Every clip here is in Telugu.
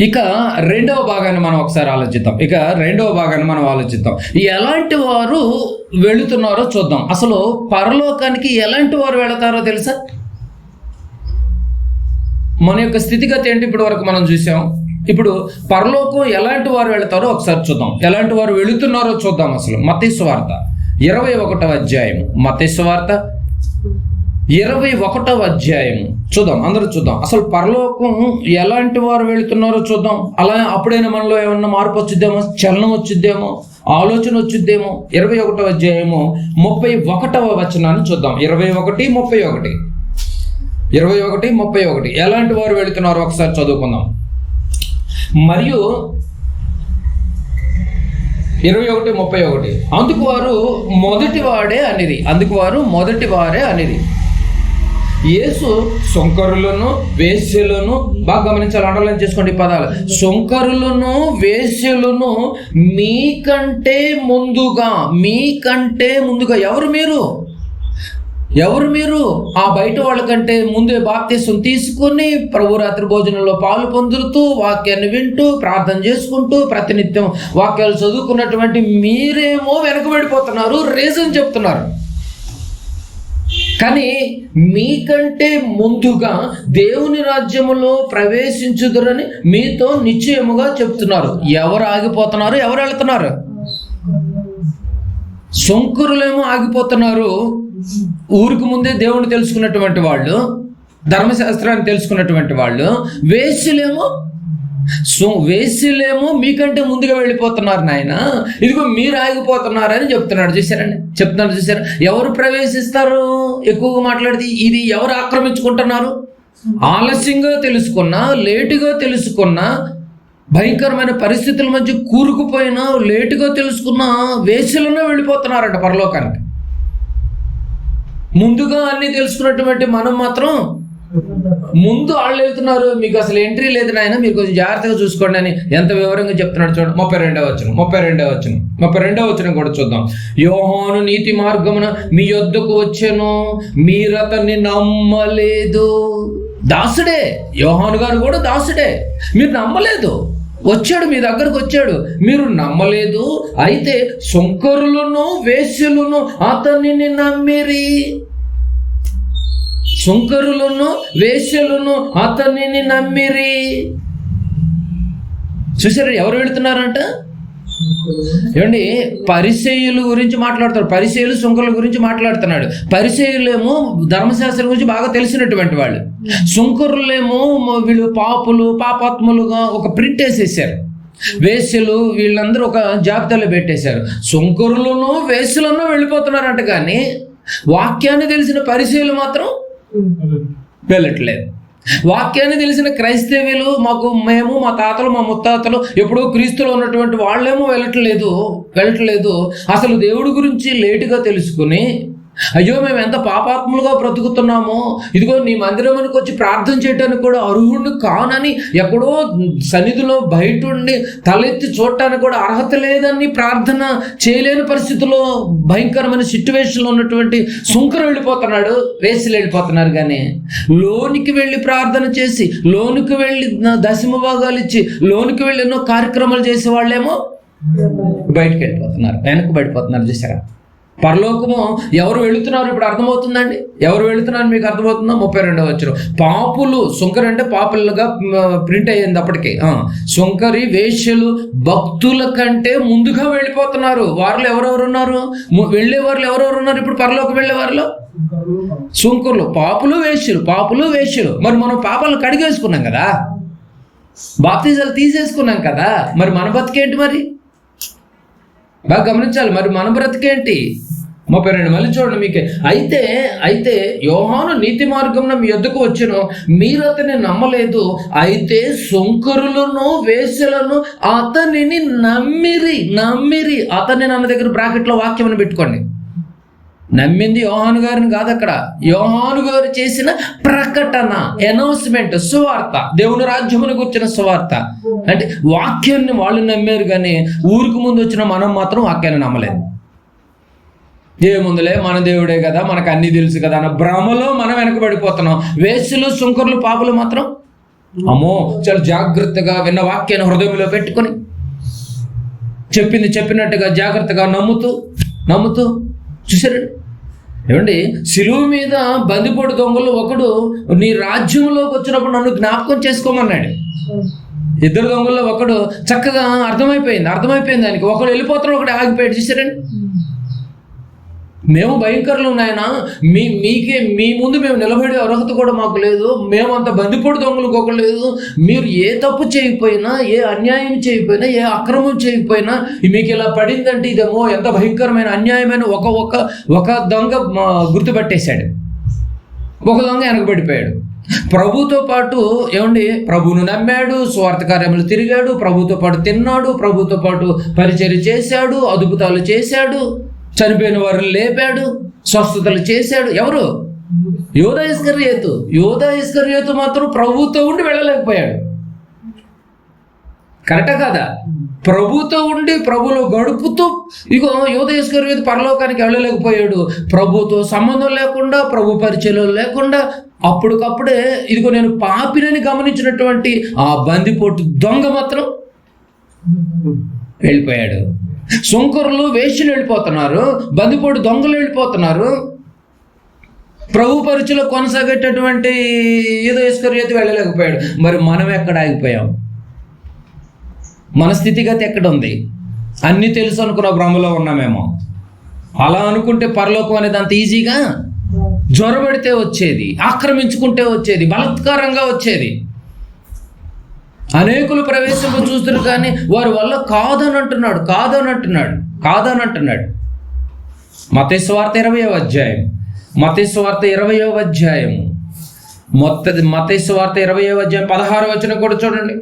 ఇక రెండవ భాగాన్ని మనం ఒకసారి ఆలోచిద్దాం. ఇక రెండవ భాగాన్ని మనం ఆలోచిద్దాం. ఎలాంటి వారు వెళుతున్నారో చూద్దాం. అసలు పరలోకానికి ఎలాంటి వారు వెళతారో తెలుసా? మన యొక్క స్థితిగతి ఏంటి ఇప్పటి వరకు మనం చూసాం. ఇప్పుడు పరలోకం ఎలాంటి వారు వెళతారో ఒకసారి చూద్దాం. ఎలాంటి వారు వెళుతున్నారో చూద్దాం అసలు. మతేశ్వార్త ఇరవై ఒకటవ అధ్యాయం మతేశ్వార్త ఇరవై ఒకటవ అధ్యాయం చూద్దాం అందరూ చూద్దాం. అసలు పరలోకం ఎలాంటి వారు వెళుతున్నారో చూద్దాం. అలా అప్పుడైనా మనలో ఏమన్నా మార్పు వచ్చిద్దేమో చలనం వచ్చిద్దేమో ఆలోచన వచ్చిద్దేమో ఇరవై ఒకటవ అధ్యాయము ముప్పై ఒకటవ వచనాన్ని చూద్దాం. ఇరవై ఒకటి ముప్పై ఒకటి. ఇరవై ఒకటి ముప్పై ఒకటి. ఎలాంటి వారు వెళుతున్నారో ఒకసారి చదువుకుందాం. మరియు ఇరవై ఒకటి ముప్పై ఒకటి. అందుకు వారు మొదటి వాడే అనిరి. అందుకు వారు మొదటి వారే అనిరి. యేసు సొంకరులను వేశ్యలను బాగా గమనించాలి అండర్లైన్ చేసుకోండి పదాలు. సొంకరులను వేశ్యలను మీకంటే ముందుగా మీకంటే ముందుగా ఎవరు మీరు? ఎవరు మీరు? ఆ బయట వాళ్ళకంటే ముందే బాప్తీసం తీసుకుని ప్రభు రాత్రి భోజనంలో పాలు పొందుతూ వాక్యాన్ని వింటూ ప్రార్థన చేసుకుంటూ ప్రతినిత్యం వాక్యాలు చదువుకున్నటువంటి మీరేమో వెనకబడిపోతున్నారు రీజన్ చెప్తున్నారు. కానీ మీకంటే ముందుగా దేవుని రాజ్యములో ప్రవేశించుదురని మీతో నిశ్చయముగా చెప్తున్నారు. ఎవరు ఆగిపోతున్నారు? ఎవరు వెళ్తున్నారు? సొంకురులేమో ఆగిపోతున్నారు. ఊరికి ముందే దేవుని తెలుసుకున్నటువంటి వాళ్ళు ధర్మశాస్త్రాన్ని తెలుసుకున్నటువంటి వాళ్ళు వేశ్యలేమో సో వేసులేమో మీకంటే ముందుగా వెళ్ళిపోతున్నారు నాయన. ఇదిగో మీరు ఆగిపోతున్నారని చెప్తున్నాడు. చూసారండి చెప్తున్నాడు చూసారా ఎవరు ప్రవేశిస్తారు? ఎక్కువగా మాట్లాడితే ఇది ఎవరు ఆక్రమించుకుంటున్నారు? ఆలస్యంగా తెలుసుకున్నా లేటుగా తెలుసుకున్నా భయంకరమైన పరిస్థితుల మధ్య కూరుకుపోయినా లేటుగా తెలుసుకున్న వేసులోనే వెళ్ళిపోతున్నారంట పరలోకానికి. ముందుగా అన్ని తెలుసుకున్నటువంటి మనం మాత్రం ముందు వాళ్ళు వెళ్తున్నారు మీకు అసలు ఎంట్రీ లేదు నాయన మీరు కొంచెం జాగ్రత్తగా చూసుకోండి అని ఎంత వివరంగా చెప్తున్నాడు చూడండి. ముప్పై రెండవ వచ్చిన ముప్పై రెండవ వచ్చిన ముప్పై రెండవ వచ్చిన కూడా చూద్దాం. యోహాను నీతి మార్గమున మీ యొద్దకు వచ్చాను మీరు అతన్ని నమ్మలేదు. దాసుడే యోహాను గారు కూడా దాసుడే. మీరు నమ్మలేదు. వచ్చాడు మీ దగ్గరకు వచ్చాడు. మీరు నమ్మలేదు అయితే సుంకరులను వేశ్యలను అతనిని నమ్మిరి. సుంకరులను వేశ్యలను అతనిని నమ్మిరి. చూసారు ఎవరు వెళుతున్నారంట? ఏమండి పరిచయుల గురించి మాట్లాడతారు. పరిచయులు సుంకరుల గురించి మాట్లాడుతున్నాడు. పరిచయులేమో ధర్మశాస్త్రం గురించి బాగా తెలిసినటువంటి వాళ్ళు. సుంకరులేమో వీళ్ళు పాపులు పాపాత్ములుగా ఒక ప్రింట్ వేసేసారు. వేశ్యలు వీళ్ళందరూ ఒక జాబితాలో పెట్టేశారు. సుంకరులను వేసులను వెళ్ళిపోతున్నారంట కానీ వాక్యాన్ని తెలిసిన పరిచయులు మాత్రం వెళ్ళట్లేదు. వాక్యాన్ని తెలిసిన క్రైస్తవులు మాకు మేము మా తాతలు మా ముత్తాతలు ఎప్పుడూ క్రీస్తులో ఉన్నటువంటి వాళ్ళేమో వెళ్ళట్లేదు వెళ్ళట్లేదు. అసలు దేవుడి గురించి లేటుగా తెలుసుకుని అయ్యో మేము ఎంత పాపాత్ములుగా బ్రతుకుతున్నామో. ఇదిగో నీ మందిరంలోకి వచ్చి ప్రార్థన చేయడానికి కూడా అర్హుడిని కానని ఎక్కడో సన్నిధిలో బయట ఉండి తలెత్తి చూడటానికి కూడా అర్హత లేదని ప్రార్థన చేయలేని పరిస్థితిలో భయంకరమైన సిచ్యువేషన్లో ఉన్నటువంటి సుంకరం వెళ్ళిపోతున్నాడు వేసులు వెళ్ళిపోతున్నారు కానీ. లోనికి వెళ్ళి ప్రార్థన చేసి లోనికి వెళ్ళి దశమ భాగాలు ఇచ్చి లోనికి వెళ్ళి ఎన్నో కార్యక్రమాలు చేసే వాళ్ళేమో బయటకు వెళ్ళిపోతున్నారు వెనక్కి బయటపోతున్నారు చూసారా పరలోకము ఎవరు వెళుతున్నారు? ఇప్పుడు అర్థమవుతుందండి. ఎవరు వెళుతున్నారు? మీకు అర్థమవుతుందో? ముప్పై రెండవ వచ్చిన పాపులు సుంకరి అంటే పాపులుగా ప్రింట్ అయ్యింది అప్పటికి. శుంకరి సుంకరి వేశ్యలు భక్తుల కంటే ముందుగా వెళ్ళిపోతున్నారు. వారిలో ఎవరెవరు ఉన్నారు? వెళ్ళే వారిలో ఎవరెవరు ఉన్నారు? ఇప్పుడు పరలోకి వెళ్ళే వారిలో? సుంకరులు పాపులు వేష్యులు పాపులు వేష్యులు మరి మనం పాపాలను కడిగేసుకున్నాం కదా? బాప్తీజాలు తీసేసుకున్నాం కదా? మరి మన బతికేంటి మరి? బాగా గమనించాలి. మరి మన బ్రతికేంటి? ముప్పై రెండు మళ్ళీ చూడండి మీకు. అయితే అయితే యోహాను నీతి మార్గంలో మీ యొద్దకు వచ్చును. మీరు అతన్ని నమ్మలేదు. అయితే సొంకరులను వేసులను అతనిని నమ్మిరి నమ్మిరి. అతన్ని నన్న దగ్గర బ్రాకెట్లో వాక్యం పెట్టుకోండి. నమ్మింది యోహాను గారిని కాదు అక్కడ. యోహాను గారు చేసిన ప్రకటన అనౌన్స్మెంట్ సువార్త దేవుని రాజ్యమును కూర్చున్న సువార్త. అంటే వాక్యాన్ని వాళ్ళు నమ్మారు కానీ ఊరికి ముందు వచ్చిన మనం మాత్రం వాక్యాన్ని నమ్మలేదు. ఏముందులే మన దేవుడే కదా మనకు అన్ని తెలుసు కదా అన్న భ్రమలో మనం వెనకబడిపోతున్నాం. వేసులు సుంకర్లు పాపులు మాత్రం అమ్మో చాలా జాగ్రత్తగా విన్న వాక్యాన్ని హృదయంలో పెట్టుకొని చెప్పింది చెప్పినట్టుగా జాగ్రత్తగా నమ్ముతూ నమ్ముతూ చూసారండి ఏమండి? సిలువు మీద బందిపోటు దొంగలు ఒకడు నీ రాజ్యంలోకి వచ్చినప్పుడు నన్ను జ్ఞాపకం చేసుకోమన్నాడు. ఇద్దరు దొంగల్లో ఒకడు చక్కగా అర్థమైపోయింది అర్థమైపోయింది దానికి. ఒకడు వెళ్ళిపోతాడు ఒకటి ఆగిపోయాడు. చూసారండి మేము భయంకరులు నాయన. మీ మీకే మీ ముందు మేము నిలబడే అర్హత కూడా మాకు లేదు. మేము అంత బందిపోటు దొంగలు లేదు. మీరు ఏ తప్పు చేయకపోయినా ఏ అన్యాయం చేయకపోయినా ఏ అక్రమం చేయకపోయినా మీకు ఇలా పడిందంటే ఇదేమో ఎంత భయంకరమైన అన్యాయమైన ఒక ఒక ఒక దొంగ గుర్తుపెట్టేశాడు గుర్తుపట్టేశాడు. ఒక దొంగ వెనకబడిపోయాడు. ప్రభుతో పాటు ఏమండి? ప్రభువును నమ్మాడు స్వార్థ కార్యములు తిరిగాడు ప్రభుతో పాటు తిన్నాడు ప్రభుతో పాటు పరిచయం చేశాడు అద్భుతాలు చేశాడు. చనిపోయిన వారిని లేపాడు స్వస్థతలు చేశాడు. ఎవరు? యోధ ఇస్కర్యేతు. యోధ ఇస్కర్యేతు మాత్రం ప్రభుతో ఉండి వెళ్ళలేకపోయాడు. కరెక్టా కాదా? ప్రభుతో ఉండి ప్రభులో గడుపుతూ ఇగో యోధేశ్వర్ మీద పరలోకానికి వెళ్ళలేకపోయాడు. ప్రభుతో సంబంధం లేకుండా ప్రభు పరిచయం లేకుండా అప్పటికప్పుడే ఇదిగో నేను పాపినని గమనించినటువంటి ఆ బందిపోటు దొంగ మాత్రం వెళ్ళిపోయాడు. సుంకరులు వేష్యలు వెళ్ళిపోతున్నారు బందిపోటు దొంగలు వెళ్ళిపోతున్నారు. ప్రభు పరిచయలో కొనసాగేటటువంటి ఏదో ఈశ్వర్యత వెళ్ళలేకపోయాడు. మరి మనం ఎక్కడ ఆగిపోయాం? మన స్థితిగతి ఎక్కడ ఉంది? అన్నీ తెలుసు అనుకున్న భ్రమలో ఉన్నామేమో. అలా అనుకుంటే పరలోకం అనేది అంత ఈజీగా? జ్వరబడితే వచ్చేది ఆక్రమించుకుంటే వచ్చేది బలత్కారంగా వచ్చేది. అనేకులు ప్రవేశింప చూస్తున్నారు కానీ వారి వల్ల కాదని అంటున్నాడు కాదని అంటున్నాడు కాదని అంటున్నాడు మతేశ్వార్త ఇరవయో అధ్యాయం. మతేశ్వార్త ఇరవయో అధ్యాయం మొత్త మతేశ్వార్త ఇరవయో అధ్యాయం పదహారు వచ్చిన కూడా చూడండి.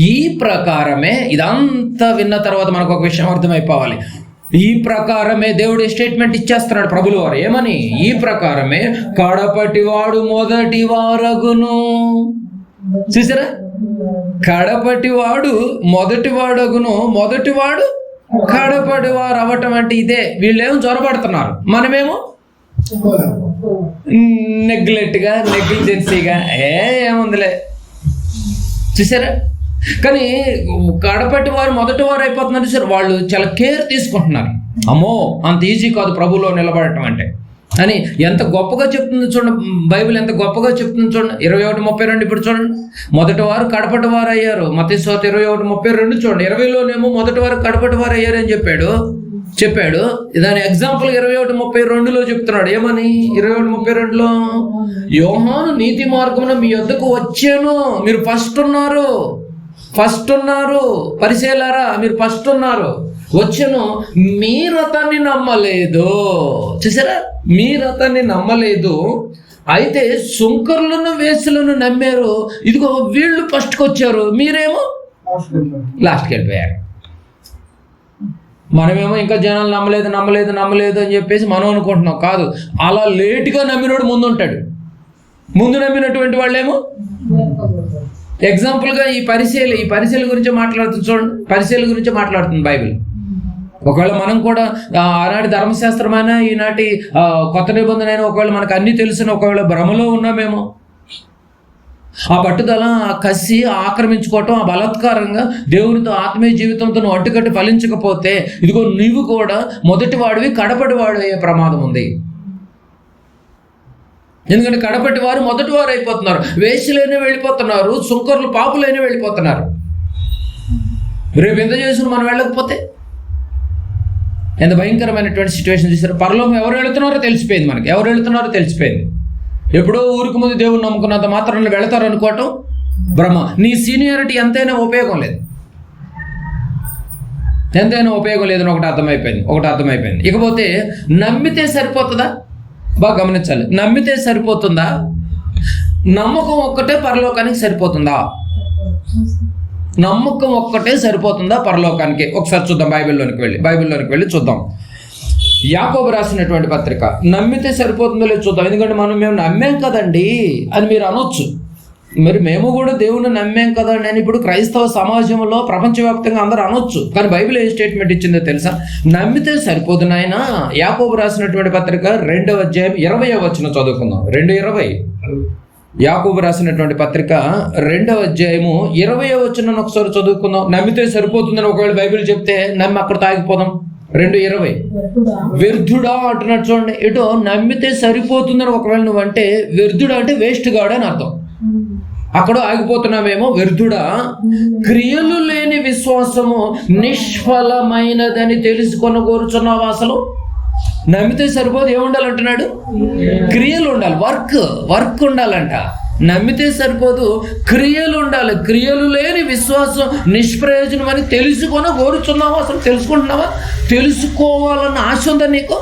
ఈ ప్రకారమే ఇదంతా విన్న తర్వాత మనకు ఒక విషయం అర్థమైపోవాలి. ఈ ప్రకారమే దేవుడు స్టేట్మెంట్ ఇచ్చేస్తున్నాడు ప్రభులు వారు. ఏమని? ఈ ప్రకారమే కడపటివాడు మొదటి వారగును. చూసారా? కడపటివాడు మొదటి వాడగును మొదటివాడు కడపటి వారు అవ్వటం అంటే ఇదే. వీళ్ళేమో జ్వరపడుతున్నారు మనమేమో నెగ్లెట్గా నెగ్లిజెన్సీగా. ఏ ఏముందిలే. చూసారా? కానీ కడపటి వారు మొదటి వారు అయిపోతున్నారు సార్ వాళ్ళు చాలా కేర్ తీసుకుంటున్నారు. అమ్మో అంత ఈజీ కాదు ప్రభులో నిలబడటం అంటే. అని ఎంత గొప్పగా చెప్తుంది చూడండి బైబిల్ ఎంత గొప్పగా చెప్తుంది చూడండి. ఇరవై ఒకటి ముప్పై రెండు ఇప్పుడు చూడండి. మొదటి వారు కడపటి వారు అయ్యారు మతేశ్వాత ఇరవై ఒకటి ముప్పై రెండు చూడండి. ఇరవైలోనేమో మొదటి వారు కడపటి వారు అయ్యారు అని చెప్పాడు. చెప్పాడు. దాని ఎగ్జాంపుల్ ఇరవై ఒకటి ముప్పై రెండులో చెప్తున్నాడు. ఏమని? ఇరవై ఒకటి ముప్పై రెండులో? యోహాను నీతి మార్గంలో మీ వద్దకు వచ్చాను. మీరు ఫస్ట్ ఉన్నారు. ఫస్ట్ ఉన్నారు. పరిశీలారా మీరు ఫస్ట్ ఉన్నారు. వచ్చాను మీరు అతన్ని నమ్మలేదు. చూసారా? మీరు అతన్ని నమ్మలేదు. అయితే సుంకర్లను వేసులను నమ్మారు. ఇదిగో వీళ్ళు ఫస్ట్కి వచ్చారు. మీరేమో? లాస్ట్కి వెళ్ళిపోయారు. మనమేమో ఇంకా జనాలు నమ్మలేదు నమ్మలేదు నమ్మలేదు అని చెప్పేసి మనం అనుకుంటున్నాం. కాదు అలా లేటుగా నమ్మినోడు ముందు ఉంటాడు. ముందు నమ్మినటువంటి వాళ్ళేమో? ఎగ్జాంపుల్గా ఈ పరిశీలి ఈ పరిశీలి గురించి మాట్లాడుతుంది చూడండి. పరిశీలి గురించి మాట్లాడుతుంది బైబిల్. ఒకవేళ మనం కూడా ఆనాటి ధర్మశాస్త్రమైన ఈనాటి కొత్త నిబంధన అయినా ఒకవేళ మనకు అన్ని తెలిసిన ఒకవేళ భ్రమలో ఉన్నామేమో ఆ పట్టుదల ఆ కసి ఆక్రమించుకోవటం ఆ బలాత్కారంగా దేవునితో ఆత్మీయ జీవితంతో నువ్వు అడ్డుకట్టి ఫలించకపోతే ఇదిగో నీవు కూడా మొదటి వాడివి కడపటి వాడు అయ్యే ప్రమాదం ఉంది. ఎందుకంటే కడపటి వారు మొదటి వారు అయిపోతున్నారు. వేసులైనా వెళ్ళిపోతున్నారు సుంకర్లు పాపులైనా వెళ్ళిపోతున్నారు. రేపు ఎంత చేసుకుని మనం వెళ్ళకపోతే? ఎంత భయంకరమైనటువంటి సిచ్యువేషన్ చూసారు పరలోకం ఎవరు వెళుతున్నారో తెలిసిపోయింది మనకి. ఎవరు వెళుతున్నారో తెలిసిపోయింది. ఎప్పుడో ఊరికి ముందు దేవుడు నమ్ముకున్నంత మాత్రం వెళతారు అనుకోవటం భ్రమ. నీ సీనియారిటీ ఎంతైనా ఉపయోగం లేదు. ఎంతైనా ఉపయోగం లేదని ఒకటి అర్థమైపోయింది. ఒకటి అర్థమైపోయింది. ఇకపోతే నమ్మితే సరిపోతుందా? బాగా గమనించాలి. నమ్మితే సరిపోతుందా? నమ్మకం ఒక్కటే పరలోకానికి సరిపోతుందా? నమ్మకం ఒక్కటే సరిపోతుందా పరలోకానికి? ఒకసారి చూద్దాం బైబిల్లోనికి వెళ్ళి. బైబిల్లోనికి వెళ్ళి చూద్దాం. యాకోబు రాసినటువంటి పత్రిక నమ్మితే సరిపోతుందో లేదు చూద్దాం. ఎందుకంటే మనం మేము నమ్మాం కదండి అని మీరు అనొచ్చు. మరి మేము కూడా దేవుని నమ్మాం కదండి అని ఇప్పుడు క్రైస్తవ సమాజంలో ప్రపంచవ్యాప్తంగా అందరూ అనొచ్చు. కానీ బైబిల్ ఏ స్టేట్మెంట్ ఇచ్చిందో తెలుసా? నమ్మితే సరిపోదు నాయన. యాకోబు రాసినటువంటి పత్రిక రెండవ అధ్యాయం ఇరవై వచ్చిన చదువుకుందాం. రెండు ఇరవై. యాకూబు రాసినటువంటి పత్రిక రెండవ అధ్యాయము ఇరవై వచ్చిన ఒకసారి చదువుకుందాం. నమ్మితే సరిపోతుందని ఒకవేళ బైబిల్ చెప్తే నమ్మి అక్కడ తాగిపోదాం. రెండు ఇరవై. వ్యర్థుడా అంటున్నట్టు చూడండి. ఇటు నమ్మితే సరిపోతుందని ఒకవేళ నువ్వు అంటే వ్యర్థుడా అంటే వేస్ట్ గాడ్ అని అర్థం. అక్కడ ఆగిపోతున్నామేమో వ్యర్థుడా. క్రియలు లేని విశ్వాసము నిష్ఫలమైనదని తెలుసుకొని కోరుచున్నావా అసలు? నమ్మితే సరిపోదు ఏముండాలంటున్నాడు? క్రియలు ఉండాలి వర్క్ వర్క్ ఉండాలంట. నమ్మితే సరిపోదు క్రియలు ఉండాలి. క్రియలు లేని విశ్వాసం నిష్ప్రయోజనం అని తెలుసుకొని కోరుచున్నావా అసలు తెలుసుకుంటున్నావా? తెలుసుకోవాలన్న ఆశ ఉందా నీకు?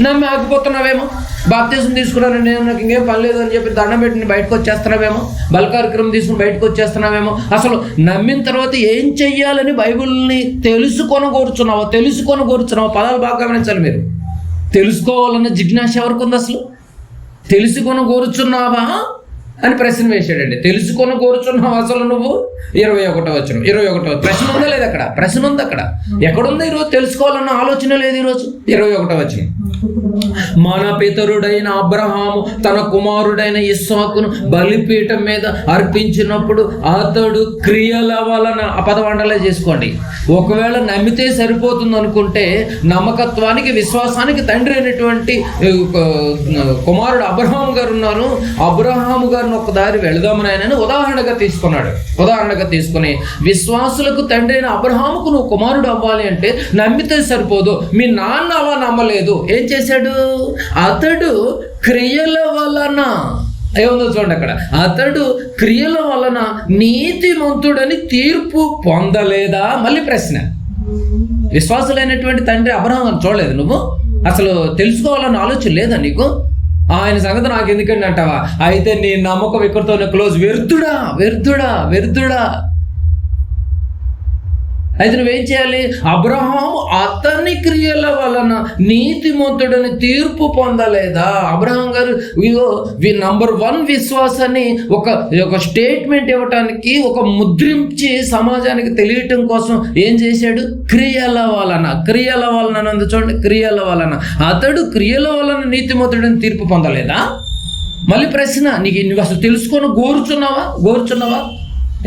నమ్మి ఆగిపోతున్నావేమో? బాప్తీసం తీసుకున్నాను నేను నాకు ఇంకేం పని లేదు అని చెప్పి దండం పెట్టిన బయటకు వచ్చేస్తున్నావేమో? బల కార్యక్రమం తీసుకుని బయటకు వచ్చేస్తున్నావేమో? అసలు నమ్మిన తర్వాత ఏం చెయ్యాలని బైబిల్ని తెలుసుకొని కోరుచున్నావా తెలుసుకొని కోరుచున్నావా పదాలు బాగా గమనించాలి మీరు. తెలుసుకోవాలన్న జిజ్ఞాస ఎవరికి ఉంది అసలు? తెలుసుకొని కోరుచున్నావా? అని ప్రశ్న వేశాడండి. తెలుసుకొని కోరుచున్నావు అసలు నువ్వు? ఇరవై ఒకటో వచ్చిన ఇరవై ఒకటో ప్రశ్న ఉందా లేదు అక్కడ? ప్రశ్న ఉంది అక్కడ? ఎక్కడుంది ఈరోజు? తెలుసుకోవాలన్న ఆలోచన లేదు ఈరోజు? ఇరవై ఒకటో వచ్చిన మన పితరుడైన అబ్రహాము తన కుమారుడైన ఇస్సాకును బలిపీఠం మీద అర్పించినప్పుడు అతడు క్రియల వలన అపదవండలే చేసుకోండి. ఒకవేళ నమ్మితే సరిపోతుంది అనుకుంటే నమ్మకత్వానికి విశ్వాసానికి తండ్రి అయినటువంటి కుమారుడు అబ్రహాము గారు ఉన్నారు. అబ్రహాము ఒక దారి వెళదాము నాయనని ఉదాహరణగా తీసుకున్నాడు. ఉదాహరణగా తీసుకుని విశ్వాసులకు తండ్రి అయిన అబ్రహాముకు నువ్వు కుమారుడు అవ్వాలి అంటే నమ్మితే సరిపోదు. మీ నాన్న అలా నమ్మలేదు. ఏం చేశాడు? అతడు క్రియల వలన ఏముందో చూడండి అక్కడ. అతడు క్రియల వలన నీతిమంతుడని తీర్పు పొందలేదా? మళ్ళీ ప్రశ్న. విశ్వాసులైనటువంటి తండ్రి అబ్రహం చూడలేదు నువ్వు? అసలు తెలుసుకోవాలన్న ఆలోచన లేదా నీకు? ఆయన సంగతి నాకు ఎందుకండి అంటావా? అయితే నీ నమ్మకం ఇక్కడితోనే క్లోజ్ వ్యర్థుడా వ్యర్థుడా వ్యర్థుడా. అయితే నువ్వేం చేయాలి? అబ్రహాం అతని క్రియల వలన నీతిమంతుడని తీర్పు పొందలేదా? అబ్రహాం గారు ఇగో నంబర్ వన్ విశ్వాసాన్ని ఒక ఒక స్టేట్మెంట్ ఇవ్వటానికి ఒక ముద్రించి సమాజానికి తెలియటం కోసం ఏం చేశాడు? క్రియల వలన క్రియల వలన అన్నది చూడండి క్రియల వలన. అతడు క్రియల వలన నీతిమంతుడని తీర్పు పొందలేదా? మళ్ళీ ప్రశ్న నీకు నువ్వు అసలు తెలుసుకొని గోరుచున్నావా? గోరుచున్నావా?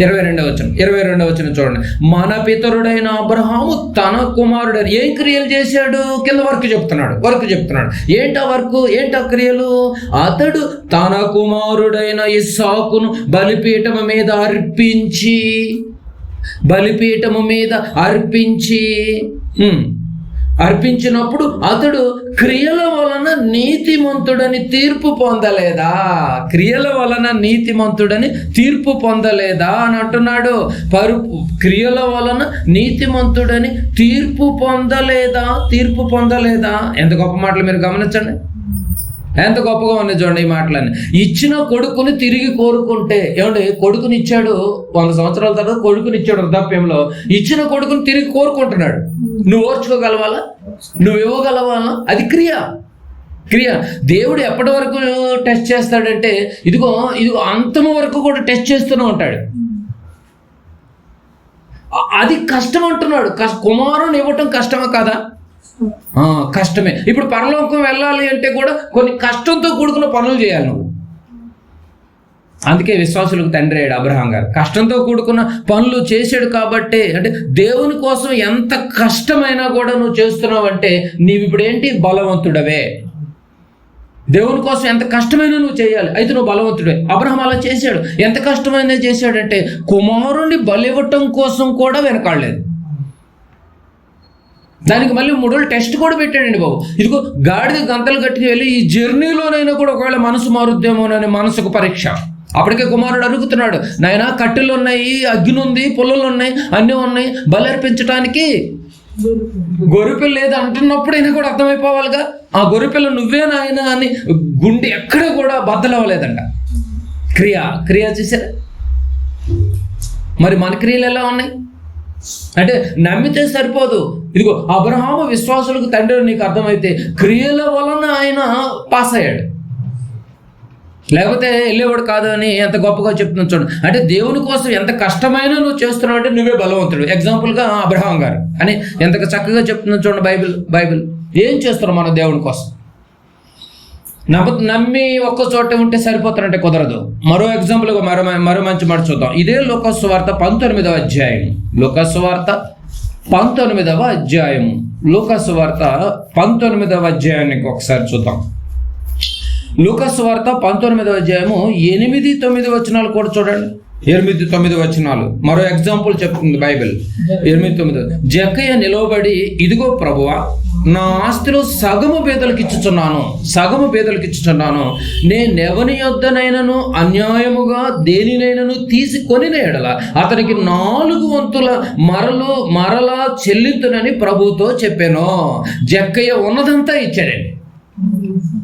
ఇరవై రెండవ వచ్చిన ఇరవై రెండవ వచ్చిన చూడండి. మన పితరుడైన అబ్రహాము తన కుమారుడు ఏం క్రియలు చేశాడు? కింద వర్క్ చెప్తున్నాడు వర్క్ చెప్తున్నాడు. ఏంటా వర్క్? ఏంటా క్రియలు? అతడు తన కుమారుడైన ఇస్సాకును బలిపీఠము మీద అర్పించి బలిపీఠము మీద అర్పించి అర్పించినప్పుడు అతడు క్రియల వలన నీతిమంతుడని తీర్పు పొందలేదా? క్రియల వలన నీతిమంతుడని తీర్పు పొందలేదా అని అంటున్నాడు. పరు క్రియల వలన నీతిమంతుడని తీర్పు పొందలేదా? తీర్పు పొందలేదా? ఎంత గొప్ప మాటలు మీరు గమనించండి. ఎంత గొప్పగా ఉన్నాయి చూడండి ఈ మాటలని ఇచ్చిన కొడుకుని తిరిగి కోరుకుంటే ఏమండి కొడుకుని ఇచ్చాడు వంద సంవత్సరాల తర్వాత కొడుకుని ఇచ్చాడు వృద్ధాప్యంలో. ఇచ్చిన కొడుకుని తిరిగి కోరుకుంటున్నాడు. నువ్వు ఓర్చుకోగలవాలా? నువ్వు ఇవ్వగలవాలా? అది క్రియ. క్రియ. దేవుడు ఎప్పటి వరకు టెస్ట్ చేస్తాడంటే ఇదిగో ఇదిగో అంతము వరకు కూడా టెస్ట్ చేస్తూనే ఉంటాడు. అది కష్టం అంటున్నాడు. కుమారుని ఇవ్వటం కష్టమా కాదా? కష్టమే. ఇప్పుడు పరలోకం వెళ్ళాలి అంటే కూడా కొన్ని కష్టంతో కూడుకున్న పనులు చేయాలి నువ్వు. అందుకే విశ్వాసులకు తండ్రి అయ్యాడు అబ్రహాం గారు. కష్టంతో కూడుకున్న పనులు చేశాడు కాబట్టే అంటే దేవుని కోసం ఎంత కష్టమైనా కూడా నువ్వు చేస్తున్నావు అంటే నీవు ఇప్పుడు ఏంటి? బలవంతుడవే. దేవుని కోసం ఎంత కష్టమైనా నువ్వు చేయాలి. అయితే నువ్వు బలవంతుడే. అబ్రహం అలా చేశాడు. ఎంత కష్టమైనా చేశాడంటే కుమారుణ్ణి బలివ్వటం కోసం కూడా వెనకాడలేదు. దానికి మళ్ళీ మూడు రోజులు టెస్ట్ కూడా పెట్టాడండి బాబు. ఇదిగో గాడిద గంతలు కట్టుకు వెళ్ళి ఈ జర్నీలోనైనా కూడా ఒకవేళ మనసు మారుద్దేమోనని మనసుకు పరీక్ష. అప్పటికే కుమారుడు అడుగుతున్నాడు నాయన కట్టెలు ఉన్నాయి అగ్గిని ఉంది పుల్లలు ఉన్నాయి అన్నీ ఉన్నాయి బలర్పించడానికి గొర్రెపిల్ల లేదు అంటున్నప్పుడైనా కూడా అర్థమైపోవాలిగా. ఆ గొర్రెపిల్ల నువ్వే నాయన అని గుండె ఎక్కడ కూడా బద్దలవ్వలేదంట. క్రియ క్రియ చేశారా? మరి మన క్రియలు ఎలా ఉన్నాయి? అంటే నమ్మితే సరిపోదు. ఇదిగో అబ్రహాము విశ్వాసులకు తండ్రి నీకు అర్థమైతే క్రియల వలన ఆయన పాస్ అయ్యాడు లేకపోతే వెళ్ళేవాడు కాదు అని ఎంత గొప్పగా చెప్తున్నాను చూడండి అంటే దేవుని కోసం ఎంత కష్టమైనా నువ్వు చేస్తున్నావు అంటే నువ్వే బలవంతుడు. ఎగ్జాంపుల్గా అబ్రహాం గారు. అని ఎంత చక్కగా చెప్తున్నాను చూడండి బైబిల్ బైబిల్. ఏం చేస్తున్నాం మనం దేవుని కోసం? నమ్మ నమ్మి ఒక్క చోట ఉంటే సరిపోతారంటే కుదరదు. మరో ఎగ్జాంపుల్ మరో మరో మంచి మాట చూద్దాం. ఇదే లోకస్సు వార్త పంతొమ్మిదవ అధ్యాయం. లోకస్సు వార్త పంతొమ్మిదవ అధ్యాయం. లోకస్సు వార్త పంతొమ్మిదవ అధ్యాయానికి ఒకసారి చూద్దాం. లూకస్ వార్త పంతొమ్మిదవ అధ్యాయము ఎనిమిది తొమ్మిది వచనాలు కూడా చూడండి. ఎనిమిది తొమ్మిది వచనాలు. మరో ఎగ్జాంపుల్ చెప్తుంది బైబిల్. ఎనిమిది తొమ్మిది. జక్కయ్య నిలవబడి ఇదిగో ప్రభువా నా ఆస్తిలో సగము పేదలకు ఇచ్చుచున్నాను. సగము పేదలకు ఇచ్చుచున్నాను. నేనెవని యొద్దనైనను అన్యాయముగా దేనినైనను తీసుకొని ఎడల అతనికి నాలుగు వంతుల మరలు మరలా చెల్లింతునని ప్రభుతో చెప్పాను. జక్కయ్య ఉన్నదంతా ఇచ్చాడండి.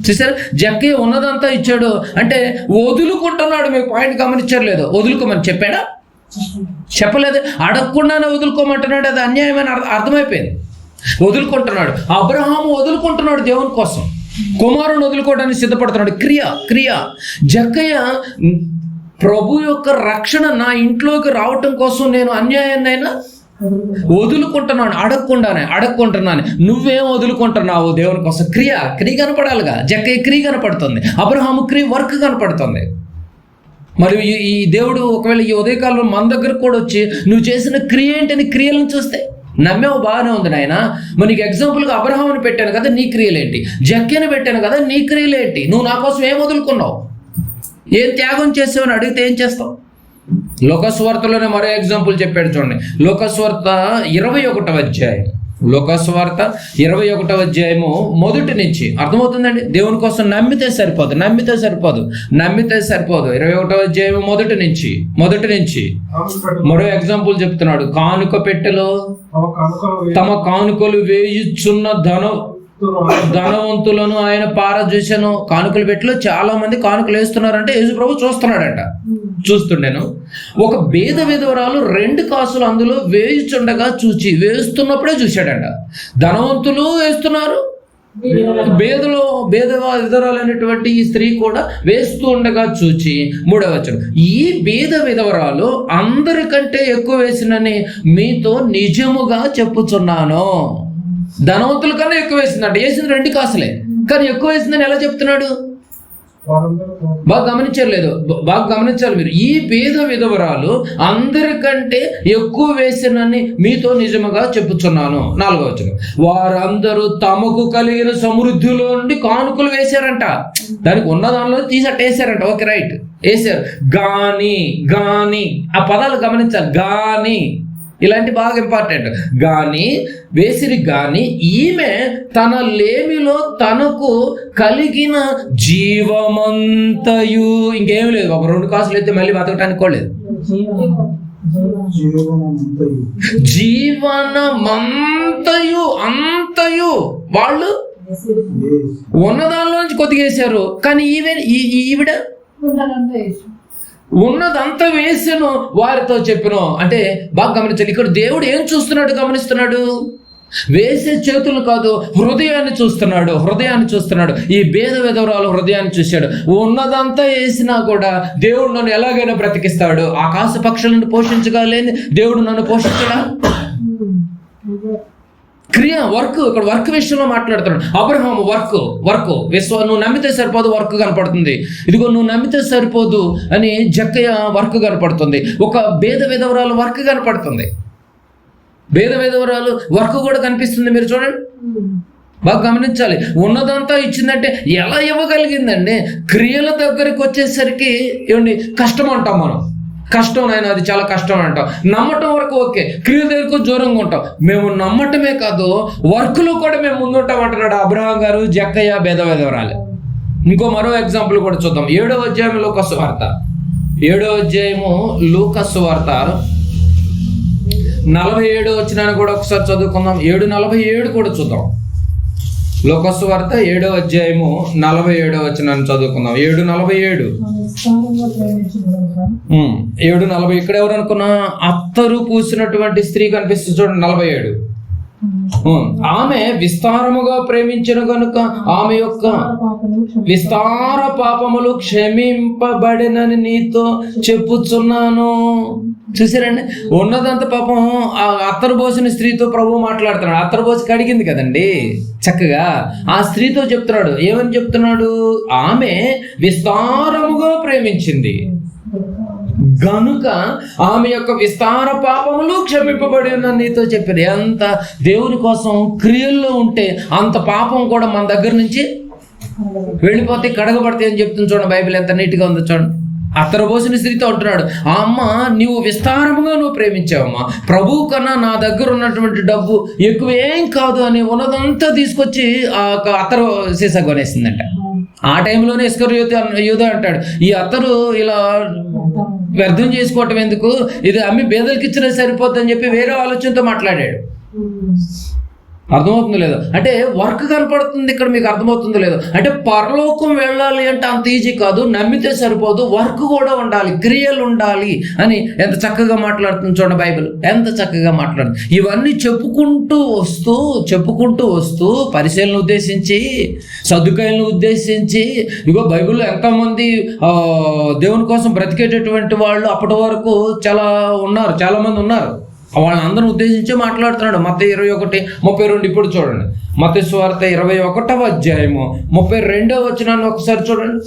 చూసారు జక్కయ్య ఉన్నదంతా ఇచ్చాడు. అంటే వదులుకుంటున్నాడు మీకు పాయింట్ గమనించారు లేదు వదులుకోమని చెప్పాడా? చెప్పలేదు. అడగకుండానే వదులుకోమంటున్నాడు అది అన్యాయమైన అర్థ- అర్థమైపోయింది. వదులుకుంటున్నాడు. అబ్రహాము వదులుకుంటున్నాడు దేవుని కోసం. కుమారుని వదులుకోవడానికి సిద్ధపడుతున్నాడు. క్రియ క్రియ. జక్కయ్య ప్రభు యొక్క రక్షణ నా ఇంట్లోకి రావటం కోసం నేను అన్యాయాన్నైనా వదులుకుంటున్నాను అడగకుండానే అడగకుంటున్నాను. నువ్వేం వదులుకుంటున్నావు దేవుని కోసం క్రియ క్రియ కనపడాలిగా. జక్క క్రియ కనపడుతుంది. అబ్రహాము క్రియ వర్క్ కనపడుతుంది. మరి ఈ ఈ దేవుడు ఒకవేళ ఈ ఉదయకాలంలో మన దగ్గరకు కూడా వచ్చి నువ్వు చేసిన క్రియ ఏంటని క్రియలను చూస్తే. నమ్మేవు బాగానే ఉంది నాయన. మరి నీకు ఎగ్జాంపుల్గా అబ్రహాముని పెట్టాను కదా నీ క్రియలేంటి? జక్కని పెట్టాను కదా నీ క్రియలేంటి? నువ్వు నా కోసం ఏం వదులుకున్నావు? ఏం త్యాగం చేసావని అడిగితే ఏం చేస్తావు? లోకస్వార్తలోనే మరో ఎగ్జాంపుల్ చెప్పాడు చూడండి. లోకస్వార్త ఇరవై ఒకటవ అధ్యాయం. లోకస్వార్త ఇరవై ఒకటవ అధ్యాయము మొదటి నుంచి అర్థమవుతుందండి? దేవుని కోసం నమ్మితే సరిపోదు నమ్మితే సరిపోదు నమ్మితే సరిపోదు. ఇరవై ఒకటవ అధ్యాయం మొదటి నుంచి మొదటి నుంచి మరో ఎగ్జాంపుల్ చెప్తున్నాడు. కానుక పెట్టెలో తమ కానుకలు వేయుచున్న ధన ధనవంతులను ఆయన పారజూశాను కానుకలు పెట్టిలో చాలా మంది కానుకలు వేస్తున్నారంటే యేసు ప్రభు చూస్తున్నాడంట చూస్తుండేను. ఒక భేద విధవరాలు రెండు కాసులు అందులో వేయుచుండగా చూచి వేస్తున్నప్పుడే చూశాడంట. ధనవంతులు వేస్తున్నారు. భేదలో భేద విధవరాలైనటువంటి ఈ స్త్రీ కూడా వేస్తూ ఉండగా చూచి మూడవచనం ఈ భేద విధవరాలు అందరికంటే ఎక్కువ వేసినని మీతో నిజముగా చెప్పుచున్నాను. ధనవంతుల కన్నా ఎక్కువ వేసిందంట. వేసింది రెండు కాసులే. కానీ ఎక్కువ వేసిందని ఎలా చెప్తున్నాడు? బాగా గమనించలేదు బాగా గమనించాలి మీరు. ఈ పేద విధవరాలు అందరికంటే ఎక్కువ వేసినని మీతో నిజముగా చెప్పుచున్నాను. నాలుగో వచ్చిన వారందరూ తమకు కలిగిన సమృద్ధిలో నుండి కానుకలు వేశారంట. దానికి ఉన్న దానిలో తీసట్టేసారంట ఓకే రైట్. వేశారు. గాని గాని. ఆ పదాలు గమనించాలి. గాని. ఇలాంటి బాగా ఇంపార్టెంట్ గాని వేసిరి గాని ఈమె తన లేమిలో తనకు కలిగిన జీవమంతయు. ఇంకేం లేదు ఒక రెండు కాసులు అయితే మళ్ళీ బతకటానికి కూడా లేదు. జీవనమంతయు అంతయు. వాళ్ళు ఉన్నదానిలోంచి కొద్దిగా వేశారు. కానీ ఈవెన్ ఈవిడ? ఉన్నదంతా వేసాను వారితో చెప్పిన. అంటే బాగా గమనించాలి ఇక్కడ దేవుడు ఏం చూస్తున్నాడు గమనిస్తున్నాడు? వేసే చేతులు కాదు హృదయాన్ని చూస్తున్నాడు హృదయాన్ని చూస్తున్నాడు. ఈ భేద విధవరాలు హృదయాన్ని చూశాడు. ఉన్నదంతా వేసినా కూడా దేవుడు నన్ను ఎలాగైనా బ్రతికిస్తాడు. ఆకాశ పక్షులను పోషించగలేని దేవుడు నన్ను పోషించడా క్రియ వర్క్ ఇక్కడ వర్క్ విషయంలో మాట్లాడుతున్నాడు అబ్రహాం వర్క్ వర్క్. విశ్వ నువ్వు నమ్మితే సరిపోదు వర్క్ కనపడుతుంది. ఇదిగో నువ్వు నమ్మితే సరిపోదు అని జక్కయ్య వర్క్ కనపడుతుంది. ఒక భేద విధవరాలు వర్క్ కనపడుతుంది. భేద విధవరాలు వర్క్ కూడా కనిపిస్తుంది మీరు చూడండి. బాగా గమనించాలి. ఉన్నదంతా ఇచ్చిందంటే ఎలా ఇవ్వగలిగిందండి? క్రియల దగ్గరికి వచ్చేసరికి ఏమండి? కష్టం అంటాం మనం. కష్టం నాయన అది చాలా కష్టం అంటాం. నమ్మటం వరకు ఓకే. క్రియల దగ్గరకు దూరంగా ఉంటాం. మేము నమ్మటమే కాదు వర్క్లో కూడా మేము ముందుంటాం అంటున్నాడు అబ్రహాం గారు జక్కయ్య భేద ఇంకో మరో ఎగ్జాంపుల్ కూడా చూద్దాం. ఏడో అధ్యాయం లోకస్ వార్త ఏడో అధ్యాయము లూకస్ వార్త నలభై ఏడు వచ్చినాను కూడా ఒకసారి చదువుకుందాం. ఏడు నలభై ఏడు కూడా చూద్దాం. లోకస్ వార్త ఏడో అధ్యాయము నలభై ఏడో వచ్చినాను చదువుకుందాం. ఏడు నలభై ఏడు? ఏడు నలభై. ఇక్కడ ఎవరు అనుకున్నా అత్తరు పూసినటువంటి స్త్రీ కనిపిస్తుంది చూడండి నలభై ఏడు. ఆమె విస్తారముగా ప్రేమించిన గనుక ఆమె యొక్క విస్తార పాపములు క్షమింపబడినని నీతో చెప్పుచున్నాను. చూసారండి? ఉన్నదంత పాపం ఆ అత్తరు పోసిన స్త్రీతో ప్రభు మాట్లాడుతున్నాడు. అత్తరు పోసి కడిగింది కదండి? చక్కగా ఆ స్త్రీతో చెప్తున్నాడు. ఏమని చెప్తున్నాడు? ఆమె విస్తారముగా ప్రేమించింది. గనుక ఆమె యొక్క విస్తార పాపములు క్షమింపబడి ఉన్న నీతో చెప్పారు ఎంత దేవుని కోసం క్రియల్లో ఉంటే అంత పాపం కూడా మన దగ్గర నుంచి వెళ్ళిపోతే కడగబడితే అని చెప్తుంది చూడండి బైబిల్ ఎంత నీట్గా ఉందో చూడండి. అత్తరబోసిన స్త్రీతో అంటున్నాడు ఆ అమ్మ నువ్వు విస్తారముగా నువ్వు ప్రేమించావమ్మా. ప్రభు కన్నా నా దగ్గర ఉన్నటువంటి డబ్బు ఎక్కువేం కాదు అని ఉన్నదంతా తీసుకొచ్చి ఆ యొక్క అత్తరు సీసా కొనేసిందంట. ఆ టైంలోనే ఇస్కర్ యూత యూద అంటాడు ఈ అత్తరు ఇలా వ్యర్థం చేసుకోవటం ఎందుకు? ఇది అమ్మి బేదలకి ఇచ్చినా సరిపోద్దని చెప్పి వేరే ఆలోచనతో మాట్లాడాడు. Hmm. అర్థమవుతుంది లేదు? అంటే వర్క్ కనపడుతుంది ఇక్కడ మీకు అర్థమవుతుందో లేదు? అంటే పరలోకం వెళ్ళాలి అంటే అంత ఈజీ కాదు నమ్మితే సరిపోదు వర్క్ కూడా ఉండాలి క్రియలు ఉండాలి అని ఎంత చక్కగా మాట్లాడుతుంది చూడండి బైబిల్. ఎంత చక్కగా మాట్లాడుతుంది. ఇవన్నీ చెప్పుకుంటూ వస్తూ చెప్పుకుంటూ వస్తూ పరిశీలన ఉద్దేశించి సదుకాయలను ఉద్దేశించి ఇగో బైబిల్లో ఎంతమంది దేవుని కోసం బ్రతికేటటువంటి వాళ్ళు అప్పటి వరకు చాలా ఉన్నారు చాలామంది ఉన్నారు. వాళ్ళందరిని ఉద్దేశించి మాట్లాడుతున్నాడు. మత ఇరవై ఒకటి ముప్పై రెండు ఇప్పుడు చూడండి. మత స్వార్థ ఇరవై ఒకటవ అధ్యాయము ముప్పై రెండవ వచనాన్ని ఒకసారి చూడండి.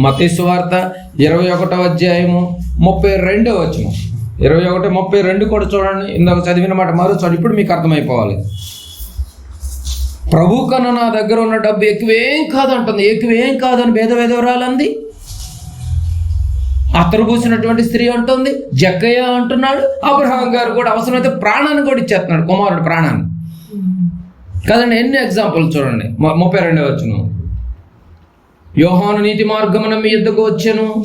మత స్వార్థ ఇరవై ఒకటవ అధ్యాయము ముప్పై రెండవ వచనం. ఇరవై ఒకటి ముప్పై రెండు కూడా చూడండి. ఇందాక చదివిన మాట మరో ఇప్పుడు మీకు అర్థమైపోవాలి. ప్రభు కన్నా నా దగ్గర ఉన్న డబ్బు ఎక్కువేం కాదంటుంది. ఎక్కువేం కాదని భేద వేదవరాలంది అతరుగూసినటువంటి స్త్రీ అంటుంది జక్కయ్య అంటున్నాడు అబ్రహాం గారు కూడా అవసరమైతే ప్రాణాన్ని కూడా ఇచ్చేస్తున్నాడు కుమారుడు ప్రాణాన్ని. కదండి ఎన్ని ఎగ్జాంపుల్ చూడండి. ముప్పై రెండవ వచ్చును యోహాను నీతి మార్గమున మీ యుద్ధకు వచ్చాను.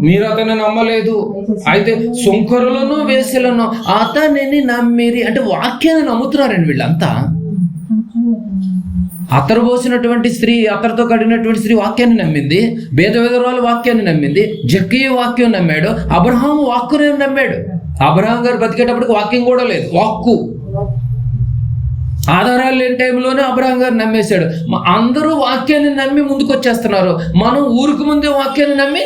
మీరు అతన్ని నమ్మలేదు. అయితే సుంకరులను వేసులను. అతనిని నమ్మిరి. అంటే వాక్యాన్ని నమ్ముతున్నారండి వీళ్ళంతా. అత్తరు పోసినటువంటి స్త్రీ అత్తరుతో కడిగినటువంటి స్త్రీ వాక్యాన్ని నమ్మింది భేద విధురాలు వాక్యాన్ని నమ్మింది జక్కీ వాక్యం నమ్మాడు అబ్రహాం వాక్కునే నమ్మాడు. అబ్రహాం గారు బతికేటప్పటికి వాక్యం కూడా లేదు వాక్కు. ఆధారాలు లేని టైంలోనే అబ్రహం గారు నమ్మేశాడు. అందరూ వాక్యాన్ని నమ్మి ముందుకు వచ్చేస్తున్నారు మనం ఊరికి ముందే వాక్యాన్ని నమ్మి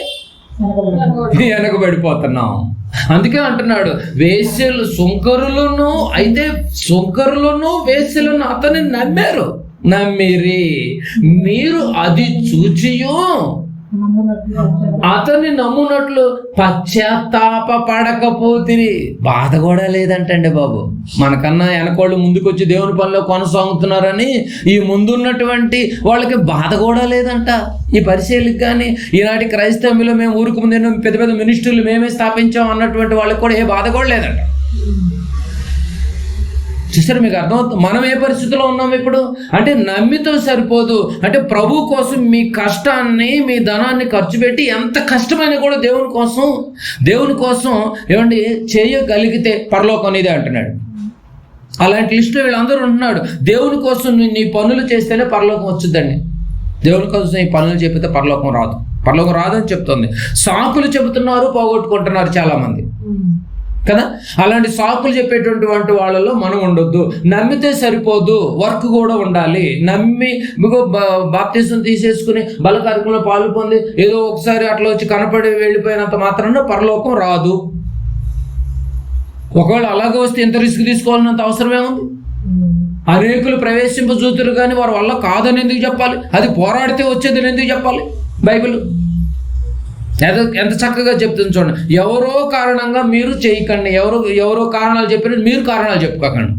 వెనకబడిపోతున్నాం. అందుకే అంటున్నాడు వేశ్యలు సుంకరులను అయితే సుంకరులను వేశ్యలను అతన్ని నమ్మారు. నమ్మిరి. మీరు అది చూచియు. అతన్ని నమ్మునట్లు పశ్చాత్తాప పడకపోతిరి. బాధ కూడా లేదంటండి బాబు. మనకన్నా వెనకోళ్ళు ముందుకొచ్చి దేవుని పనిలో కొనసాగుతున్నారని ఈ ముందున్నటువంటి వాళ్ళకి బాధ కూడా లేదంట. ఈ పరిశీలికి కానీ ఈనాటి క్రైస్తవులో మేము ఊరుకు ముందు పెద్ద పెద్ద మినిస్టర్లు మేమే స్థాపించాం అన్నటువంటి వాళ్ళకి కూడా ఏ బాధ కూడా లేదంట. చూసారు మీకు అర్థమవుతుంది మనం ఏ పరిస్థితిలో ఉన్నాం ఇప్పుడు? అంటే నమ్మితో సరిపోదు. అంటే ప్రభు కోసం మీ కష్టాన్ని మీ ధనాన్ని ఖర్చు పెట్టి ఎంత కష్టమైనా కూడా దేవుని కోసం దేవుని కోసం ఏమండి చేయగలిగితే పరలోకం అనేది అంటున్నాడు. అలాంటి లిస్టులో వీళ్ళందరూ ఉంటున్నాడు. దేవుని కోసం నీ- పనులు చేస్తేనే పరలోకం వచ్చిందండి. దేవుని కోసం ఈ పనులు చెప్పితే పరలోకం రాదు. పరలోకం రాదని చెప్తుంది. సాకులు చెబుతున్నారు పోగొట్టుకుంటున్నారు చాలామంది. కదా? అలాంటి సాకులు చెప్పేటువంటి వంటి వాళ్ళలో మనం ఉండొద్దు. నమ్మితే సరిపోదు. వర్క్ కూడా ఉండాలి. నమ్మి మీకు బాప్తీసం తీసేసుకుని బల కార్యక్రమంలో పాలు పొంది ఏదో ఒకసారి అట్లా వచ్చి కనపడి వెళ్ళిపోయినంత మాత్రాన పరలోకం రాదు. ఒకవేళ అలాగే వస్తే ఎంత రిస్క్ తీసుకోవాలన్నంత అవసరమే ఉంది? అనేకులు ప్రవేశింపజూతురు కానీ వారి వల్ల కాదని ఎందుకు చెప్పాలి? అది పోరాడితే వచ్చేది ఎందుకు చెప్పాలి? బైబిల్. ఎంత ఎంత చక్కగా చెప్తుంది చూడండి. ఎవరో కారణంగా మీరు చేయకండి. ఎవరో ఎవరో కారణాలు చెప్పిన మీరు కారణాలు చెప్పుకోకండి.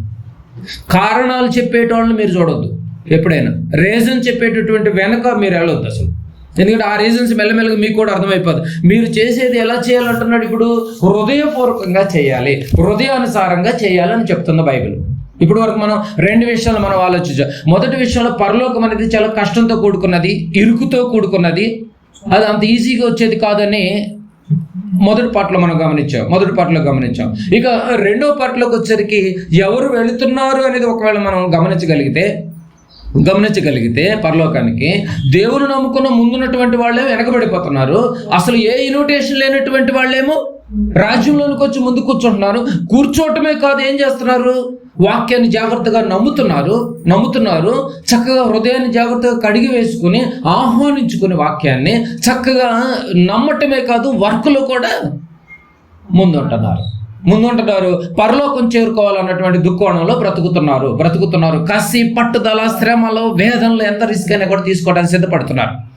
కారణాలు చెప్పేటోళ్ళని మీరు చూడొద్దు. ఎప్పుడైనా. రీజన్ చెప్పేటటువంటి వెనక మీరు వెళ్ళొద్దు అసలు. ఎందుకంటే ఆ రీజన్స్ మెల్లమెల్లగా మీకు కూడా అర్థమైపోదు. మీరు చేసేది ఎలా చేయాలంటున్నాడు ఇప్పుడు? హృదయపూర్వకంగా చేయాలి. హృదయానుసారంగా చేయాలని చెప్తుంది బైబిల్. ఇప్పుడు వరకు మనం రెండు విషయాలు మనం ఆలోచించాం. మొదటి విషయంలో పరలోకం అనేది చాలా కష్టంతో కూడుకున్నది ఇరుకుతో కూడుకున్నది అది అంత ఈజీగా వచ్చేది కాదని మొదటి పాటలో మనం గమనించాం మొదటి పాటలో గమనించాం. ఇక రెండో పాటలోకి వచ్చేసరికి ఎవరు వెళుతున్నారు అనేది ఒకవేళ మనం గమనించగలిగితే గమనించగలిగితే పరలోకానికి దేవుని నమ్ముకున్న ముందున్నటువంటి వాళ్ళేమో వెనకబడిపోతున్నారు. అసలు ఏ ఇన్విటేషన్ లేనటువంటి వాళ్ళేమో రాజ్యంలోనికి వచ్చి ముందు కూర్చుంటున్నారు. కూర్చోవటమే కాదు ఏం చేస్తున్నారు? వాక్యాన్ని జాగ్రత్తగా నమ్ముతున్నారు నమ్ముతున్నారు. చక్కగా హృదయాన్ని జాగ్రత్తగా కడిగి వేసుకుని ఆహ్వానించుకునే వాక్యాన్ని చక్కగా నమ్మటమే కాదు వర్క్లో కూడా ముందుంటున్నారు. ముందుంటున్నారు. పరలోకం చేరుకోవాలన్నటువంటి దుఃఖోణంలో బ్రతుకుతున్నారు. బ్రతుకుతున్నారు. కసి పట్టుదల శ్రమలో వేదనలు ఎంత రిస్క్ అయినా కూడా తీసుకోవడానికి సిద్ధపడుతున్నారు.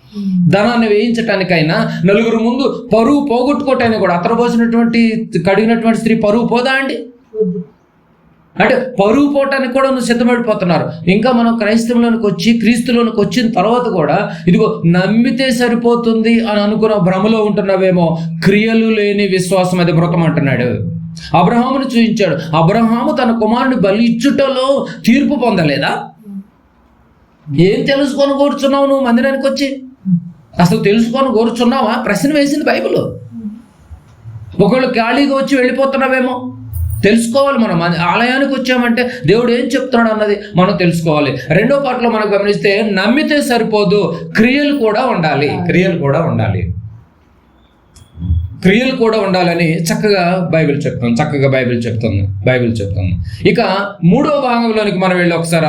ధనాన్ని వేయించటానికైనా నలుగురు ముందు పరువు పోగొట్టుకోవటానికి కూడా అతను పోసినటువంటి కడిగినటువంటి స్త్రీ పరువు పోదా అండి? అంటే పరువు పోవటానికి కూడా నువ్వు సిద్ధపడిపోతున్నారు. ఇంకా మనం క్రైస్తవంలోనికి వచ్చి క్రీస్తులోనికి వచ్చిన తర్వాత కూడా ఇదిగో నమ్మితే సరిపోతుంది అని అనుకున్న భ్రమలో ఉంటున్నావేమో క్రియలు లేని విశ్వాసం అది వ్రతం అంటున్నాడు. అబ్రహామును చూపించాడు. అబ్రహాము తన కుమారుని బలి ఇచ్చుటలో తీర్పు పొందలేదా? ఏం తెలుసుకొని కూర్చున్నావు నువ్వు మందిరానికి వచ్చి? అసలు తెలుసుకొని కూర్చున్నావా? ప్రశ్న వేసింది బైబిల్ ఒకళ్ళు ఖాళీగా వచ్చి వెళ్ళిపోతున్నావేమో. తెలుసుకోవాలి మనం. ఆలయానికి వచ్చామంటే దేవుడు ఏం చెప్తున్నాడు అన్నది మనం తెలుసుకోవాలి. రెండో పాటలో మనం గమనిస్తే నమ్మితే సరిపోదు క్రియలు కూడా ఉండాలి. క్రియలు కూడా ఉండాలి. క్రియలు కూడా ఉండాలని చక్కగా బైబిల్ చెప్తుంది. చక్కగా బైబిల్ చెప్తుంది. బైబిల్ చెప్తుంది. ఇక మూడో భాగంలోనికి మనం వెళ్ళి ఒకసారి